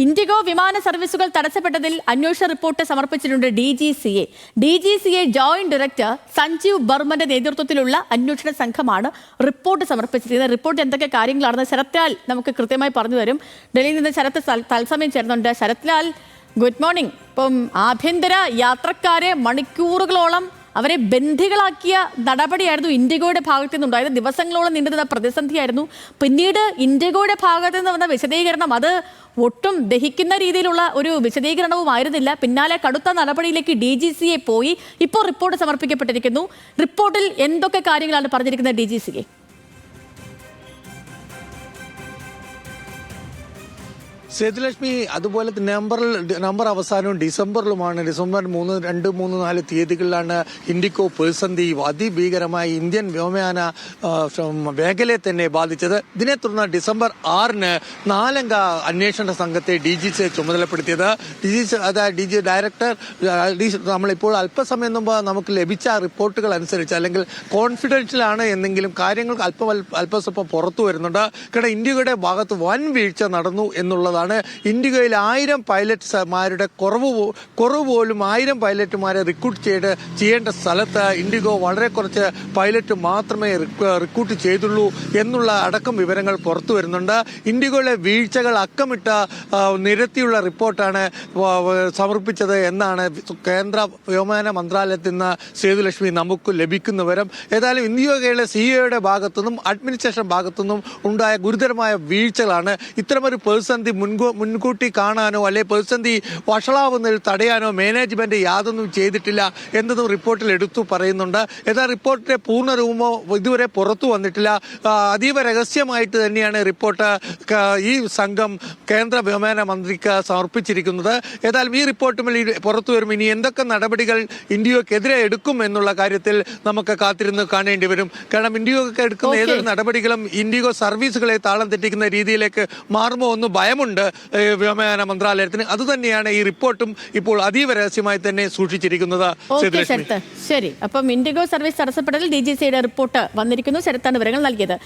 IndiGo വിമാന സർവീസുകൾ തടസ്സപ്പെട്ടതിൽ അന്വേഷണ റിപ്പോർട്ട് സമർപ്പിച്ചിട്ടുണ്ട് D G C A. D G C A joint director Sanjeev ബർമന്റെ നേതൃത്വത്തിലുള്ള അന്വേഷണ സംഘമാണ് റിപ്പോർട്ട് സമർപ്പിച്ചിരിക്കുന്നത്. റിപ്പോർട്ട് എന്തൊക്കെ കാര്യങ്ങളാണെന്ന് ശരത്ലാൽ നമുക്ക് കൃത്യമായി പറഞ്ഞു തരും. ഡൽഹിയിൽ നിന്ന് ശരത് തത്സമയം ചേർന്നുണ്ട് ശരത്ലാൽ ഗുഡ് മോർണിംഗ്. ഇപ്പം ആഭ്യന്തര യാത്രക്കാരെ മണിക്കൂറുകളോളം അവരെ ബന്ധികളാക്കിയ നടപടിയായിരുന്നു ഇൻഡിഗോയുടെ ഭാഗത്തു നിന്നുണ്ടായത് ദിവസങ്ങളോളം നീണ്ടുനിന്ന പ്രതിസന്ധിയായിരുന്നു. പിന്നീട് ഇൻഡിഗോയുടെ ഭാഗത്തു നിന്ന് വന്ന വിശദീകരണം അത് ഒട്ടും ദഹിക്കുന്ന രീതിയിലുള്ള ഒരു വിശദീകരണവുമായിരുന്നില്ല പിന്നാലെ കടുത്ത നടപടിയിലേക്ക് ഡി ജി സിയെ പോയി. ഇപ്പോൾ റിപ്പോർട്ട് സമർപ്പിക്കപ്പെട്ടിരിക്കുന്നു. റിപ്പോർട്ടിൽ എന്തൊക്കെ കാര്യങ്ങളാണ് പറഞ്ഞിരിക്കുന്നത് ഡി ജി സിയെ സേതുലക്ഷ്മി അതുപോലെ നവംബറിൽ നവംബർ അവസാനവും ഡിസംബറിലുമാണ്. ഡിസംബർ മൂന്ന് രണ്ട് മൂന്ന് നാല് തീയതികളിലാണ് ഇൻഡിക്കോ പ്രതിസന്ധി അതിഭീകരമായി ഇന്ത്യൻ വ്യോമയാന മേഖലയെ തന്നെ ബാധിച്ചത്. ഇതിനെ തുടർന്ന് ഡിസംബർ ആറിന് നാലംഗ അന്വേഷണ സംഘത്തെ ഡി ജി സി ചുമതലപ്പെടുത്തിയത്. ഡി ജി അതായത് ഡി ജി ഡയറക്ടർ നമ്മളിപ്പോൾ അല്പസമയം മുമ്പ് നമുക്ക് ലഭിച്ച റിപ്പോർട്ടുകൾ അനുസരിച്ച് അല്ലെങ്കിൽ കോൺഫിഡൻഷ്യൽ ആണ് എന്നെങ്കിലും കാര്യങ്ങൾ അല്പം അല്പസ്വല്പം പുറത്തു വരുന്നുണ്ട്. കാരണം ഇന്ത്യയുടെ ഭാഗത്ത് വൻ വീഴ്ച നടന്നു എന്നുള്ളതാണ് ഇന്ത്യയിൽ ആയിരം പൈലറ്റ്മാരുടെ കുറവ് കുറവ് പോലും ആയിരം പൈലറ്റുമാരെ റിക്രൂട്ട് ചെയ്ത് ചെയ്യേണ്ട സ്ഥലത്ത് ഇൻഡിഗോ വളരെ കുറച്ച് പൈലറ്റ് മാത്രമേ റിക്രൂട്ട് ചെയ്തുള്ളൂ എന്നുള്ള അടക്കം വിവരങ്ങൾ പുറത്തു വരുന്നുണ്ട്. ഇൻഡിഗോയിലെ വീഴ്ചകൾ അക്കമിട്ട നിരത്തിയുള്ള റിപ്പോർട്ടാണ് സമർപ്പിച്ചത് എന്നാണ് കേന്ദ്ര വ്യോമയാന മന്ത്രാലയത്തിൽ നിന്ന് സേതുലക്ഷ്മി നമുക്ക് ലഭിക്കുന്ന വിവരം. ഏതായാലും ഇന്ത്യയിലെ സിഇഒയുടെ ഭാഗത്തു നിന്നും അഡ്മിനിസ്ട്രേഷൻ ഭാഗത്തുനിന്നും ഉണ്ടായ ഗുരുതരമായ വീഴ്ചകളാണ്. ഇത്തരമൊരു പ്രതിസന്ധി മുൻകൂ മുൻകൂട്ടി കാണാനോ അല്ലെ പ്രതിസന്ധി വഷളാവുന്നതിൽ തടയാനോ മാനേജ്മെന്റ് യാതൊന്നും ചെയ്തിട്ടില്ല എന്നതും റിപ്പോർട്ടിൽ എടുത്തു പറയുന്നുണ്ട്. എന്നാൽ റിപ്പോർട്ടിന്റെ പൂർണ രൂപമോ ഇതുവരെ പുറത്തു വന്നിട്ടില്ല. അതീവ രഹസ്യമായിട്ട് തന്നെയാണ് റിപ്പോർട്ട് ഈ സംഘം കേന്ദ്ര വ്യോമയാന മന്ത്രിക്ക് സമർപ്പിച്ചിരിക്കുന്നത്. ഏതായാലും ഈ റിപ്പോർട്ടും ഈ പുറത്തു വരും ഇനി എന്തൊക്കെ നടപടികൾ ഇന്ത്യക്കെതിരെ എടുക്കും എന്നുള്ള കാര്യത്തിൽ നമുക്ക് കാത്തിരുന്ന് കാണേണ്ടി വരും. കാരണം ഇന്ത്യയ്ക്ക് എടുക്കുന്ന ഏതൊരു നടപടികളും ഇൻഡിഗോ സർവീസുകളെ താളം തെറ്റിക്കുന്ന രീതിയിലേക്ക് മാറുമോ എന്ന് ഭയമുണ്ട്. ഏഹ്, വ്യോമയാന മന്ത്രാലയത്തിന് അതുതന്നെയാണ് ഈ റിപ്പോർട്ടും ഇപ്പോൾ അതീവ രഹസ്യമായി തന്നെ സൂക്ഷിച്ചിരിക്കുന്നത്. ശരി. അപ്പം ഇൻഡിഗോ സർവീസ് തടസ്സപ്പെടലിൽ ഡി ജി സിയുടെ റിപ്പോർട്ട് വന്നിരിക്കുന്നു. ശരത്താണ് വിവരങ്ങൾ നൽകിയത്.